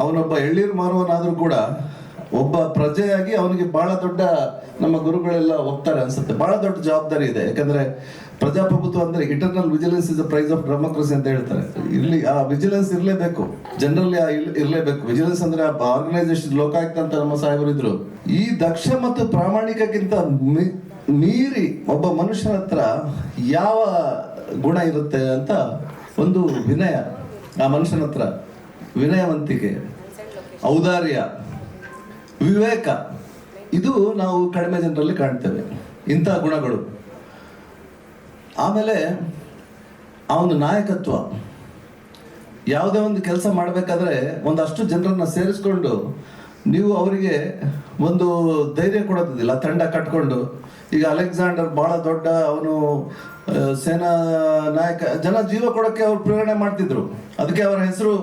ಅವನೊಬ್ಬ ಎಳ್ಳೀರು ಮಾರುವನಾದರೂ ಕೂಡ ಒಬ್ಬ ಪ್ರಜೆಯಾಗಿ ಅವನಿಗೆ ಬಹಳ ದೊಡ್ಡ ನಮ್ಮ ಗುರುಗಳೆಲ್ಲ ಹೋಗ್ತಾರೆ ಅನ್ಸುತ್ತೆ. ಬಹಳ ದೊಡ್ಡ ಜವಾಬ್ದಾರಿ ಇದೆ. ಯಾಕಂದ್ರೆ ಪ್ರಜಾಪ್ರಭುತ್ವ ಅಂದ್ರೆ internal vigilance is the price of democracy ಅಂತ ಹೇಳ್ತಾರೆ. ಇಲ್ಲಿ ಆ ವಿಜಿಲೆನ್ಸ್ ಇರಲೇಬೇಕು. ಜನರಲ್ಲಿ ಇರಲೇಬೇಕು. ವಿಜಿಲೆನ್ಸ್ ಅಂದ್ರೆ ಆರ್ಗನೈಸೇಷನ್ ಲೋಕಾಯುಕ್ತ ಅಂತ ನಮ್ಮ ಸಾಹೇಬರು ಇದ್ರು ಈ ದಕ್ಷ ಮತ್ತು ಪ್ರಾಮಾಣಿಕಕ್ಕಿಂತ ಮೀರಿ ಒಬ್ಬ ಮನುಷ್ಯನ ಹತ್ರ ಯಾವ ಗುಣ ಇರುತ್ತೆ ಅಂತ ಒಂದು ವಿನಯ ಆ ಮನುಷ್ಯನ ಹತ್ರ. ವಿನಯವಂತಿಕೆ, ಔದಾರ್ಯ, ವಿವೇಕ. ಇದು ನಾವು ಕಡಿಮೆ ಜನರಲ್ಲಿ ಕಾಣ್ತೇವೆ. ಇಂಥ ಗುಣಗಳು. ಆಮೇಲೆ ಆ ಒಂದು ನಾಯಕತ್ವ. ಯಾವುದೇ ಒಂದು ಕೆಲಸ ಮಾಡಬೇಕಾದ್ರೆ ಒಂದಷ್ಟು ಜನರನ್ನ ಸೇರಿಸ್ಕೊಂಡು ನೀವು ಅವರಿಗೆ ಒಂದು ಧೈರ್ಯ ಕೊಡೋದಿಲ್ಲ ತಂಡ ಕಟ್ಕೊಂಡು. ಈಗ ಅಲೆಕ್ಸಾಂಡರ್ ಬಹಳ ದೊಡ್ಡ ಅವನು ಸೇನಾ ನಾಯಕ, ಜನ ಜೀವ ಕೊಡೋಕ್ಕೆ ಅವ್ರು ಪ್ರೇರಣೆ ಮಾಡ್ತಿದ್ರು. ಅದಕ್ಕೆ ಅವರ ಹೆಸರು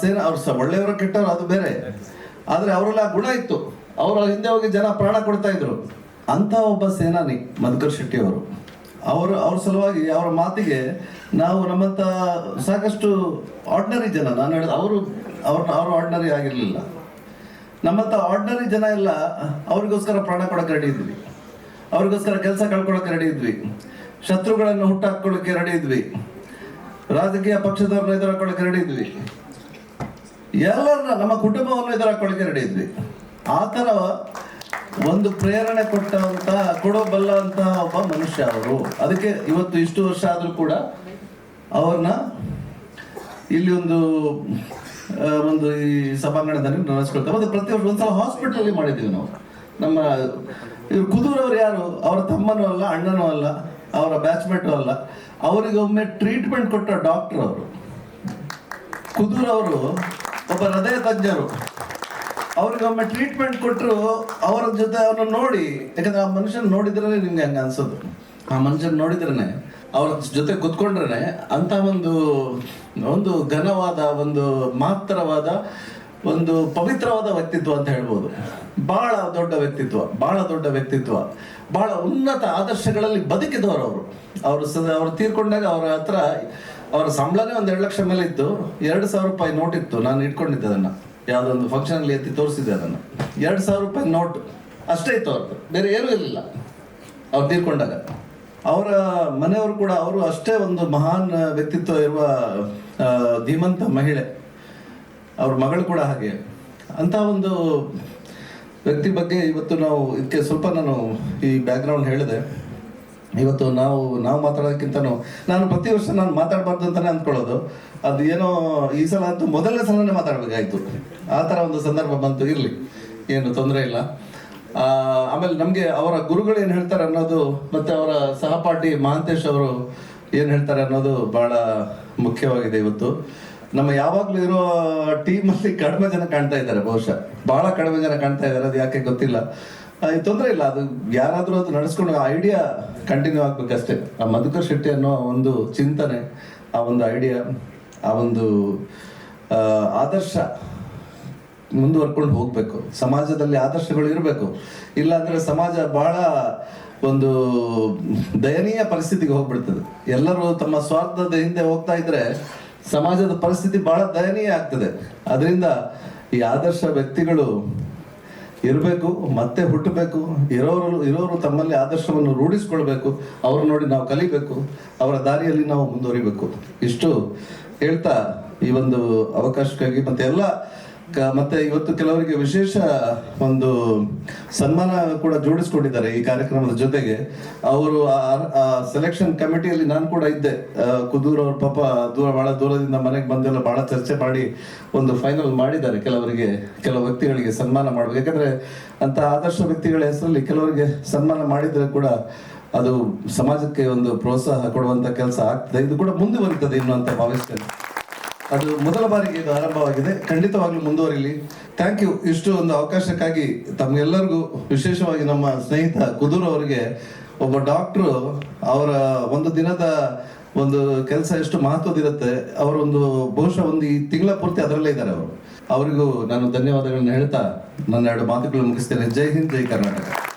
ಸೇನಾ, ಅವ್ರು ಸಹ ಒಳ್ಳೆಯವರು ಕೆಟ್ಟವರು ಅದು ಬೇರೆ. ಆದರೆ ಅವರೆಲ್ಲ ಗುಣ ಇತ್ತು. ಅವರ ಹಿಂದೆ ಹೋಗಿ ಜನ ಪ್ರಾಣ ಕೊಡ್ತಾ ಇದ್ರು. ಅಂತ ಒಬ್ಬ ಸೇನಾನಿ, ಮಧುಕರ್ ಶೆಟ್ಟಿ ಅವರು. ಅವರು, ಅವ್ರ ಸಲುವಾಗಿ ಅವರ ಮಾತಿಗೆ ನಾವು ನಮ್ಮಂತ ಸಾಕಷ್ಟು ಆರ್ಡಿನರಿ ಜನ, ನಾನು ಹೇಳಿದ ಅವರು, ಅವ್ರ, ಅವರು ಆರ್ಡಿನರಿ ಆಗಿರಲಿಲ್ಲ. ನಮ್ಮಂತ ಆರ್ಡಿನರಿ ಜನ ಎಲ್ಲ ಅವರಿಗೋಸ್ಕರ ಪ್ರಾಣ ಕೊಡಕ್ಕೆ ರೆಡಿ ಇದ್ವಿ. ಅವ್ರಿಗೋಸ್ಕರ ಕೆಲಸ ಕಳ್ಕೊಳಕ್ಕೆ ರೆಡಿ ಇದ್ವಿ. ಶತ್ರುಗಳನ್ನು ಹುಟ್ಟಾಕೊಳ್ಳಕ್ಕೆ ರೆಡಿ ಇದ್ವಿ. ರಾಜಕೀಯ ಪಕ್ಷದವ್ರನ್ನ ಎದುರಾಕೊಳ್ಳಕ್ಕೆ ರೆಡಿ ಇದ್ವಿ. ಎಲ್ಲರನ್ನ ನಮ್ಮ ಕುಟುಂಬವನ್ನು ಇದರ ಕೊಡುಗೆ ನಡೆಯಿದ್ವಿ. ಆ ಥರ ಒಂದು ಪ್ರೇರಣೆ ಕೊಟ್ಟಂತ ಕೊಡಬಲ್ಲಂತ ಒಬ್ಬ ಮನುಷ್ಯ ಅವರು. ಅದಕ್ಕೆ ಇವತ್ತು ಇಷ್ಟು ವರ್ಷ ಆದರೂ ಕೂಡ ಅವ್ರನ್ನ ಇಲ್ಲಿ ಒಂದು ಒಂದು ಈ ಸಭಾಂಗಣದಲ್ಲಿ ನಡೆಸ್ಕೊಳ್ತಾರೆ. ಮತ್ತೆ ಪ್ರತಿ ವರ್ಷ ಒಂದ್ಸಲ ಹಾಸ್ಪಿಟಲ್ ಮಾಡಿದ್ದೀವಿ ನಾವು. ನಮ್ಮ ಇವ್ರು ಕುದೂರವ್ರು ಯಾರು? ಅವರ ತಮ್ಮನೂ ಅಲ್ಲ, ಅಣ್ಣನೂ ಅಲ್ಲ, ಅವರ ಬ್ಯಾಚ್ಮೇಟು ಅಲ್ಲ. ಅವರಿಗೆ ಒಮ್ಮೆ ಟ್ರೀಟ್ಮೆಂಟ್ ಕೊಟ್ಟ ಡಾಕ್ಟರ್ ಅವರು. ಕುದೂರ್ ಅವರು ಒಬ್ಬ ಹೃದಯ ತಜ್ಞರು. ಒಮ್ಮೆ ಟ್ರೀಟ್ಮೆಂಟ್ ಕೊಟ್ಟರು ಅವರ ಜೊತೆ ಅವ್ರನ್ನ ನೋಡಿ, ಯಾಕಂದ್ರೆ ಆ ಮನುಷ್ಯನ ನೋಡಿದ್ರೆ ನಿಮ್ಗೆ ಹಂಗೆ ಅನ್ಸೋದು. ಆ ಮನುಷ್ಯನ ನೋಡಿದ್ರೇನೆ, ಅವ್ರ ಜೊತೆ ಕೂತ್ಕೊಂಡ್ರೆ ಅಂತ ಒಂದು ಒಂದು ಘನವಾದ, ಒಂದು ಮಾತ್ರವಾದ, ಒಂದು ಪವಿತ್ರವಾದ ವ್ಯಕ್ತಿತ್ವ ಅಂತ ಹೇಳ್ಬೋದು. ಬಹಳ ದೊಡ್ಡ ವ್ಯಕ್ತಿತ್ವ, ಬಹಳ ದೊಡ್ಡ ವ್ಯಕ್ತಿತ್ವ. ಬಹಳ ಉನ್ನತ ಆದರ್ಶಗಳಲ್ಲಿ ಬದುಕಿದವರು ಅವರು. ಅವರು ಸದ, ಅವ್ರು ತೀರ್ಕೊಂಡಾಗ ಅವರ ಹತ್ರ ಅವರ ಸಂಬಳನೇ ಒಂದು ಎರಡು ಲಕ್ಷ ಮೇಲೆ ಇತ್ತು. ಎರಡು ಸಾವಿರ ರೂಪಾಯಿ ನೋಟ್ ಇತ್ತು. ನಾನು ಇಟ್ಕೊಂಡಿದ್ದೆ ಅದನ್ನ. ಯಾವುದೊಂದು ಫಂಕ್ಷನ್ ಅಲ್ಲಿ ಎತ್ತಿ ತೋರಿಸಿದ್ದೆ ಅದನ್ನ. ಎರಡು ಸಾವಿರ ರೂಪಾಯಿ ನೋಟ್ ಅಷ್ಟೇ ಇತ್ತು ಅವ್ರದ್ದು ಬೇರೆ ಏನೂ ಇರಲಿಲ್ಲ. ಅವ್ರು ತೀರ್ಕೊಂಡಾಗ. ಅವರ ಮನೆಯವರು ಕೂಡ ಅವರು ಅಷ್ಟೇ ಒಂದು ಮಹಾನ್ ವ್ಯಕ್ತಿತ್ವ ಇರುವ ಧೀಮಂತ ಮಹಿಳೆ. ಅವ್ರ ಮಗಳು ಕೂಡ ಹಾಗೆ. ಅಂತ ಒಂದು ವ್ಯಕ್ತಿ ಬಗ್ಗೆ ಇವತ್ತು ನಾವು ಇದಕ್ಕೆ ಸ್ವಲ್ಪ ನಾನು ಈ ಬ್ಯಾಕ್ಗ್ರೌಂಡ್ ಹೇಳಿದೆ. ಇವತ್ತು ನಾವು ನಾವು ಮಾತಾಡೋದಕ್ಕಿಂತನೂ ನಾನು ಪ್ರತಿ ವರ್ಷ ನಾನು ಮಾತಾಡಬಾರ್ದು ಅಂತಲೇ ಅಂದ್ಕೊಳ್ಳೋದು. ಅದು ಏನೋ ಈ ಸಲ ಅಂತೂ ಮೊದಲನೇ ಸಲನೇ ಮಾತಾಡಬೇಕಾಯ್ತು. ಆ ಥರ ಒಂದು ಸಂದರ್ಭ ಬಂತು, ಇರಲಿ. ಏನು ತೊಂದರೆ ಇಲ್ಲ. ಆಮೇಲೆ ನಮಗೆ ಅವರ ಗುರುಗಳು ಏನು ಹೇಳ್ತಾರೆ ಅನ್ನೋದು, ಮತ್ತೆ ಅವರ ಸಹಪಾಠಿ ಮಹಾಂತೇಶ್ ಅವರು ಏನು ಹೇಳ್ತಾರೆ ಅನ್ನೋದು ಬಹಳ ಮುಖ್ಯವಾಗಿದೆ ಇವತ್ತು. ನಮ್ಮ ಯಾವಾಗಲೂ ಇರೋ ಟೀಮಲ್ಲಿ ಕಡಿಮೆ ಜನ ಕಾಣ್ತಾ ಇದ್ದಾರೆ ಬಹುಶಃ. ಬಹಳ ಕಡಿಮೆ ಜನ ಕಾಣ್ತಾ ಇದ್ದಾರೆ, ಅದು ಯಾಕೆ ಗೊತ್ತಿಲ್ಲ. ತೊಂದರೆ ಇಲ್ಲ ಅದು ಯಾರಾದರೂ ಅದು ನಡೆಸ್ಕೊಂಡು ಐಡಿಯಾ ಕಂಟಿನ್ಯೂ ಆಗ್ಬೇಕಷ್ಟೇ ಆ ಮಧುಕರ್ ಶೆಟ್ಟಿ ಅನ್ನೋ ಒಂದು ಚಿಂತನೆ ಆ ಒಂದು ಐಡಿಯಾ ಆ ಒಂದು ಆ, ಆದರ್ಶ ಮುಂದುವರ್ಕೊಂಡು ಹೋಗ್ಬೇಕು. ಸಮಾಜದಲ್ಲಿ ಆದರ್ಶಗಳು ಇರಬೇಕು. ಇಲ್ಲಾಂದ್ರೆ ಸಮಾಜ ಬಹಳ ಒಂದು ದಯನೀಯ ಪರಿಸ್ಥಿತಿಗೆ ಹೋಗ್ಬಿಡ್ತದೆ. ಎಲ್ಲರೂ ತಮ್ಮ ಸ್ವಾರ್ಥದ ಹಿಂದೆ ಹೋಗ್ತಾ ಇದ್ರೆ ಸಮಾಜದ ಪರಿಸ್ಥಿತಿ ಬಹಳ ದಯನೀಯ ಆಗ್ತದೆ. ಅದರಿಂದ ಈ ಆದರ್ಶ ವ್ಯಕ್ತಿಗಳು ಇರಬೇಕು, ಮತ್ತೆ ಹುಟ್ಟಬೇಕು, ಇರೋರು ಇರೋರು ತಮ್ಮಲ್ಲಿ ಆದರ್ಶವನ್ನು ರೂಢಿಸ್ಕೊಳ್ಬೇಕು ಅವ್ರು ನೋಡಿ ನಾವು ಕಲಿಬೇಕು, ಅವರ ದಾರಿಯಲ್ಲಿ ನಾವು ಮುಂದುವರಿಬೇಕು. ಇಷ್ಟು ಹೇಳ್ತಾ ಈ ಒಂದು ಅವಕಾಶಕ್ಕಾಗಿ ಮತ್ತೆ ಎಲ್ಲ ಮತ್ತೆ ಇವತ್ತು ಕೆಲವರಿಗೆ ವಿಶೇಷ ಒಂದು ಸನ್ಮಾನ ಕೂಡ ಜೋಡಿಸ್ಕೊಂಡಿದ್ದಾರೆ ಈ ಕಾರ್ಯಕ್ರಮದ ಜೊತೆಗೆ. ಅವರು ಆ ಸೆಲೆಕ್ಷನ್ ಕಮಿಟಿಯಲ್ಲಿ ನಾನು ಕೂಡ ಇದ್ದೆ. ಕುದೂರ್ ಅವ್ರ ಪಾಪ ದೂರ, ಬಹಳ ದೂರದಿಂದ ಮನೆಗೆ ಬಂದೆಲ್ಲ ಬಹಳ ಚರ್ಚೆ ಮಾಡಿ ಒಂದು ಫೈನಲ್ ಮಾಡಿದ್ದಾರೆ ಕೆಲವರಿಗೆ, ಕೆಲವು ವ್ಯಕ್ತಿಗಳಿಗೆ ಸನ್ಮಾನ ಮಾಡಬೇಕು. ಯಾಕಂದ್ರೆ ಅಂತ ಆದರ್ಶ ವ್ಯಕ್ತಿಗಳ ಹೆಸರಲ್ಲಿ ಕೆಲವರಿಗೆ ಸನ್ಮಾನ ಮಾಡಿದ್ರೆ ಕೂಡ ಅದು ಸಮಾಜಕ್ಕೆ ಒಂದು ಪ್ರೋತ್ಸಾಹ ಕೊಡುವಂತ ಕೆಲಸ ಆಗ್ತದೆ. ಇದು ಕೂಡ ಮುಂದುವರಿತದೆ ಇನ್ನು ಅಂತ ಭಾವಿಸ್ತೇನೆ. ಅದು ಮೊದಲ ಬಾರಿಗೆ ಇದು ಆರಂಭವಾಗಿದೆ. ಖಂಡಿತವಾಗ್ಲೂ ಮುಂದುವರಿಲಿ. ಥ್ಯಾಂಕ್ ಯು ಇಷ್ಟು ಒಂದು ಅವಕಾಶಕ್ಕಾಗಿ ತಮಗೆಲ್ಲರಿಗೂ, ವಿಶೇಷವಾಗಿ ನಮ್ಮ ಸ್ನೇಹಿತ ಕುದೂರ್ ಅವರಿಗೆ, ಒಬ್ಬ ಡಾಕ್ಟ್ರು ಅವರ ಒಂದು ದಿನದ ಒಂದು ಕೆಲಸ ಎಷ್ಟು ಮಹತ್ವದಿರುತ್ತೆ ಅವರೊಂದು ಬಹುಶಃ ಒಂದು ಈ ತಿಂಗಳ ಪೂರ್ತಿ ಅದರಲ್ಲೇ ಇದ್ದಾರೆ ಅವರು. ಅವರಿಗೂ ನಾನು ಧನ್ಯವಾದಗಳನ್ನು ಹೇಳ್ತಾ ನನ್ನ ಎರಡು ಮಾತುಗಳು ಮುಗಿಸ್ತೇನೆ. ಜೈ ಹಿಂದ್, ಜೈ ಕರ್ನಾಟಕ.